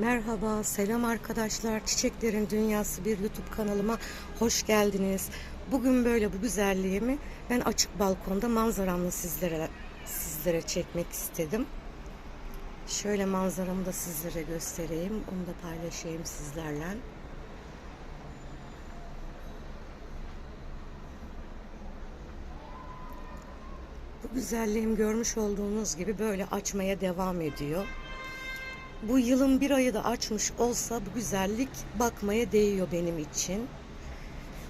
Merhaba, selam arkadaşlar. Çiçeklerin Dünyası bir YouTube kanalıma hoş geldiniz. Bugün böyle bu güzelliğimi ben açık balkonda manzaramla sizlere sizlere çekmek istedim. Şöyle manzaramı da sizlere göstereyim. Onu da paylaşayım sizlerle. Bu güzelliğim görmüş olduğunuz gibi böyle açmaya devam ediyor. Bu yılın bir ayı da açmış olsa bu güzellik bakmaya değiyor benim için.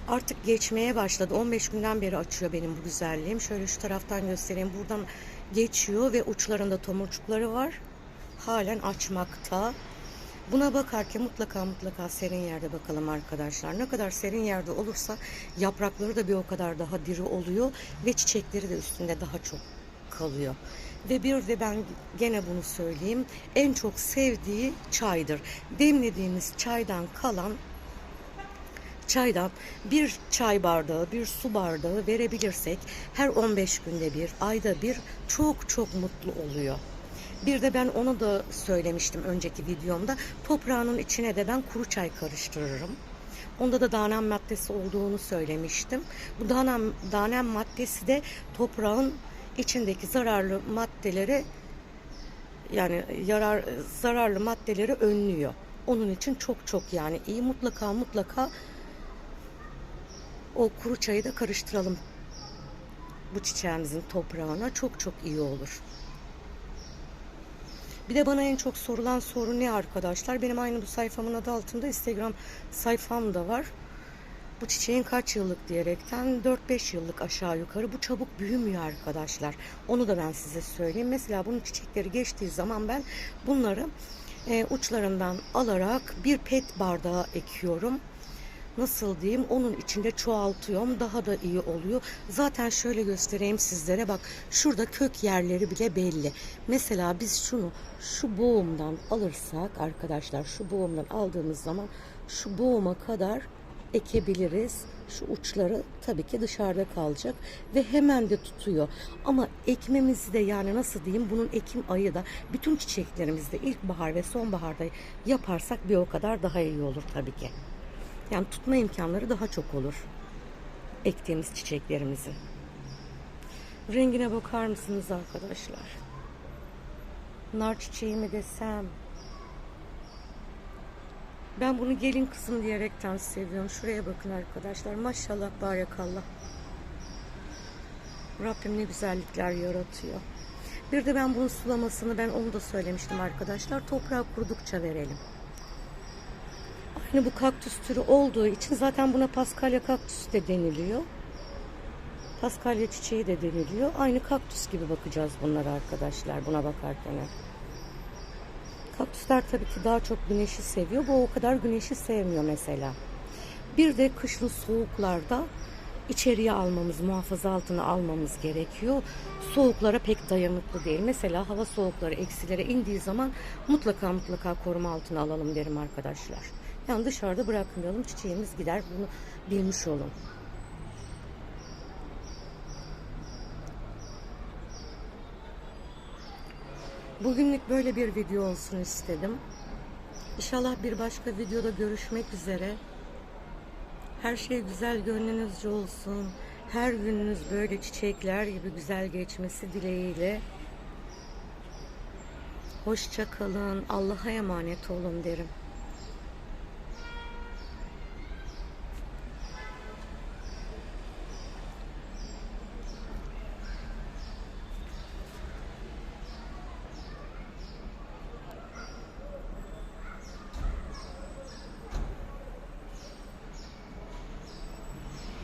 Artık geçmeye başladı. 15 günden beri açıyor benim bu güzelliğim. Şöyle şu taraftan göstereyim. Buradan geçiyor ve uçlarında tomurcukları var. Halen açmakta. Buna bakarken mutlaka mutlaka serin yerde bakalım arkadaşlar. Ne kadar serin yerde olursa yaprakları da bir o kadar daha diri oluyor ve çiçekleri de üstünde daha çok kalıyor. Ve bir de ben gene bunu söyleyeyim. En çok sevdiği çaydır. Demlediğimiz çaydan kalan çaydan bir çay bardağı, bir su bardağı verebilirsek her 15 günde bir, ayda bir çok çok mutlu oluyor. Bir de ben onu da söylemiştim önceki videomda. Toprağının içine de ben kuru çay karıştırırım. Onda da danem maddesi olduğunu söylemiştim. Bu danem, danem maddesi de toprağın içindeki zararlı maddeleri yani yarar zararlı maddeleri önlüyor. Onun için çok çok yani iyi mutlaka mutlaka o kuru çayı da karıştıralım bu çiçeğimizin toprağına çok çok iyi olur. Bir de bana en çok sorulan soru ne arkadaşlar? Benim aynı bu sayfamın adı altında Instagram sayfam da var. Bu çiçeğin kaç yıllık diyerekten 4-5 yıllık aşağı yukarı bu çabuk büyümüyor arkadaşlar. Onu da ben size söyleyeyim. Mesela bunun çiçekleri geçtiği zaman ben bunları e, uçlarından alarak bir pet bardağa ekiyorum nasıl diyeyim onun içinde çoğaltıyorum daha da iyi oluyor. Zaten şöyle göstereyim sizlere bak şurada kök yerleri bile belli. Mesela biz şunu şu boğumdan alırsak arkadaşlar şu boğumdan aldığımız zaman şu boğuma kadar ekebiliriz. Şu uçları tabii ki dışarıda kalacak ve hemen de tutuyor. Ama ekmemizi de yani nasıl diyeyim bunun ekim ayı da bütün çiçeklerimizde ilkbahar ve sonbaharda yaparsak bir o kadar daha iyi olur tabii ki. Yani tutma imkanları daha çok olur. Ektiğimiz çiçeklerimizin. Rengine bakar mısınız arkadaşlar? Nar çiçeği mi desem? Ben bunu gelin kızım diyerekten seviyorum. Şuraya bakın arkadaşlar. Maşallah barakallah. Rabbim ne güzellikler yaratıyor. Bir de ben bunun sulamasını ben onu da söylemiştim arkadaşlar. Toprağı kurudukça verelim. Aynı bu kaktüs türü olduğu için zaten buna paskalya kaktüs de deniliyor. Paskalya çiçeği de deniliyor. Aynı kaktüs gibi bakacağız bunlara arkadaşlar buna bakarken. Kaktüsler tabii ki daha çok güneşi seviyor. Bu o kadar güneşi sevmiyor mesela. Bir de kışın soğuklarda içeriye almamız, muhafaza altına almamız gerekiyor. Soğuklara pek dayanıklı değil. Mesela hava soğukları eksilere indiği zaman mutlaka mutlaka koruma altına alalım derim arkadaşlar. Yani dışarıda bırakmayalım çiçeğimiz gider bunu bilmiş olun. Bugünlük böyle bir video olsun istedim. İnşallah bir başka videoda görüşmek üzere. Her şey güzel gönlünüzce olsun. Her gününüz böyle çiçekler gibi güzel geçmesi dileğiyle. Hoşça kalın. Allah'a emanet olun derim.